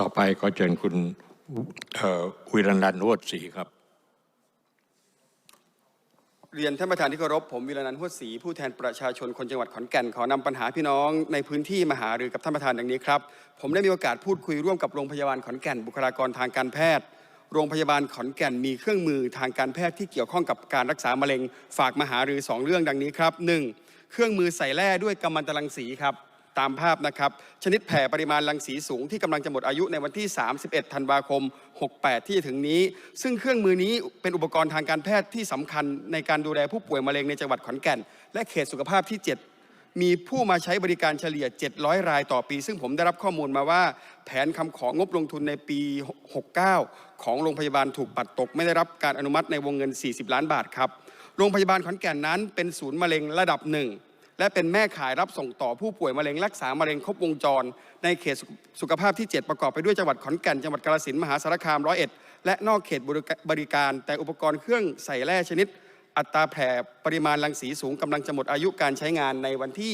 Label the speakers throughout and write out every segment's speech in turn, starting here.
Speaker 1: ต่อไปก็เชิญคุณวิรันดันวดศรีครับ
Speaker 2: เรียนท่านประธานที่เคารพผมวิรันท์หัวศรีผู้แทนประชาชนคนจังหวัดขอนแก่นขอนำปัญหาพี่น้องในพื้นที่มาหารือกับท่านประธานดังนี้ครับ ผมได้มีโอกาสพูดคุยร่วมกับโรงพยาบาลขอนแก่นบุคลากรทางการแพทย์ โรงพยาบาลขอนแก่นมีเครื่องมือทางการแพทย์ที่เกี่ยวข้องกับการรักษามะเร็ง ฝากมาหารือสองเรื่องดังนี้ครับหนึ่งเครื่องมือใส่แร่ด้วยกัมมันตรังสีครับตามภาพนะครับ ชนิดแผ่ปริมาณรังสีสูงที่กำลังจะหมดอายุในวันที่ 31 ธันวาคม 68 ที่จะถึงนี้ ซึ่งเครื่องมือนี้เป็นอุปกรณ์ทางการแพทย์ที่สำคัญในการดูแลผู้ป่วยมะเร็งในจังหวัดขอนแก่น และเขตสุขภาพที่ 7 มีผู้มาใช้บริการเฉลี่ย 700 รายต่อปี ซึ่งผมได้รับข้อมูลมาว่า แผนคำของงบลงทุนในปี 69 ของโรงพยาบาลถูกปัดตก ไม่ได้รับการอนุมัติในวงเงิน 40 ล้านบาทครับ โรงพยาบาลขอนแก่นนั้นเป็นศูนย์มะเร็งระดับหนึ่งและเป็นแม่ขายรับส่งต่อผู้ป่วยมะเร็งรักษามะเร็งครบวงจร ในเขตสุขภาพที่ 7 ประกอบไปด้วยจังหวัดขอนแก่นจังหวัดกาฬสินธุ์มหาสารคามร้อยเอ็ดและนอกเขตบริการ แต่อุปกรณ์เครื่องใส่แร่ชนิด อัตราแผ่ปริมาณรังสีสูงกำลังจะหมดอายุการใช้งานในวันที่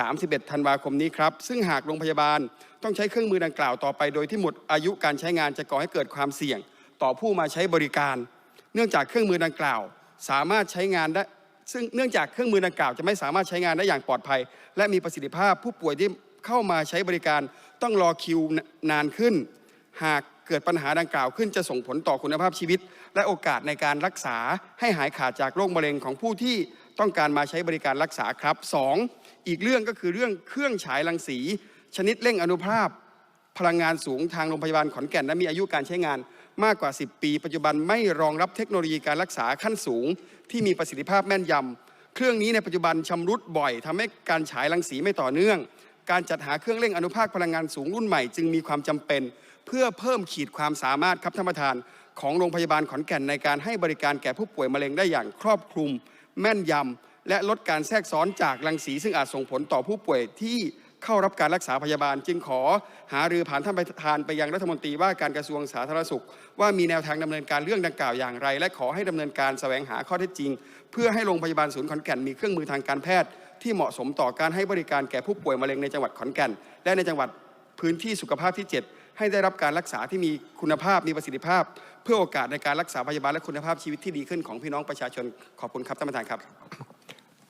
Speaker 2: 31 ธันวาคมนี้ครับ ซึ่งหากโรงพยาบาลต้องใช้เครื่องมือดังกล่าวต่อไปโดยที่หมดอายุการใช้งานจะก่อให้เกิดความเสี่ยง ต่อผู้มาใช้บริการ เนื่องจากเครื่องมือดังกล่าว สามารถใช้งานได้ซึ่งเนื่องจากเครื่องมือดังกล่าวจะไม่สามารถใช้งานได้อย่างปลอดภัย และมีประสิทธิภาพผู้ป่วยที่เข้ามาใช้บริการต้องรอคิวนานขึ้น หาก เกิดปัญหาดังกล่าวขึ้นจะส่งผลต่อคุณภาพชีวิต และโอกาสในการรักษาให้หายขาดจากโรคมะเร็งของผู้ที่ต้องการมาใช้บริการรักษาครับสองอีกเรื่องก็คือเรื่องเครื่องฉายรังสี ชนิดเร่งอนุภาพ พลังงานสูงทางโรงพยาบาลขอนแก่นและมีอายุการใช้งานมากกว่า 10 ปี ปัจจุบันไม่รองรับเทคโนโลยีการรักษาขั้นสูง ที่มีประสิทธิภาพแม่นยำเครื่องนี้ในปัจจุบันชำรุดบ่อยทำให้การฉายรังสีไม่ต่อเนื่อง การจัดหาเครื่องเร่งอนุภาคพลังงานสูงรุ่นใหม่จึงมีความจำเป็น เพื่อเพิ่มขีดความสามารถครับท่านประธาน ของโรงพยาบาลขอนแก่นในการให้บริการแก่ผู้ป่วยมะเร็งได้อย่างครอบคลุม แม่นยำและลดการแทรกซ้อนจากรังสี ซึ่งอาจส่งผลต่อผู้ป่วยที่เข้ารับการรักษาพยาบาล จึงขอหารือผ่านท่านประธานไปยังรัฐมนตรีว่าการกระทรวงสาธารณสุข ว่ามีแนวทางดำเนินการเรื่องดังกล่าวอย่างไร และขอให้ดำเนินการแสวงหาข้อเท็จจริง เพื่อให้โรงพยาบาลศูนย์ขอนแก่นมีเครื่องมือทางการแพทย์ ที่เหมาะสมต่อการให้บริการแก่ผู้ป่วยมะเร็งในจังหวัดขอนแก่น และในจังหวัดพื้นที่สุขภาพที่ 7 ให้ได้รับการรักษาที่มีคุณภาพมีประสิทธิภาพ เพื่อโอกาสในการรักษาพยาบาลและคุณภาพชีวิตที่ดีขึ้นของพี่น้องประชาชนขอบคุณครับท่านประธานครับ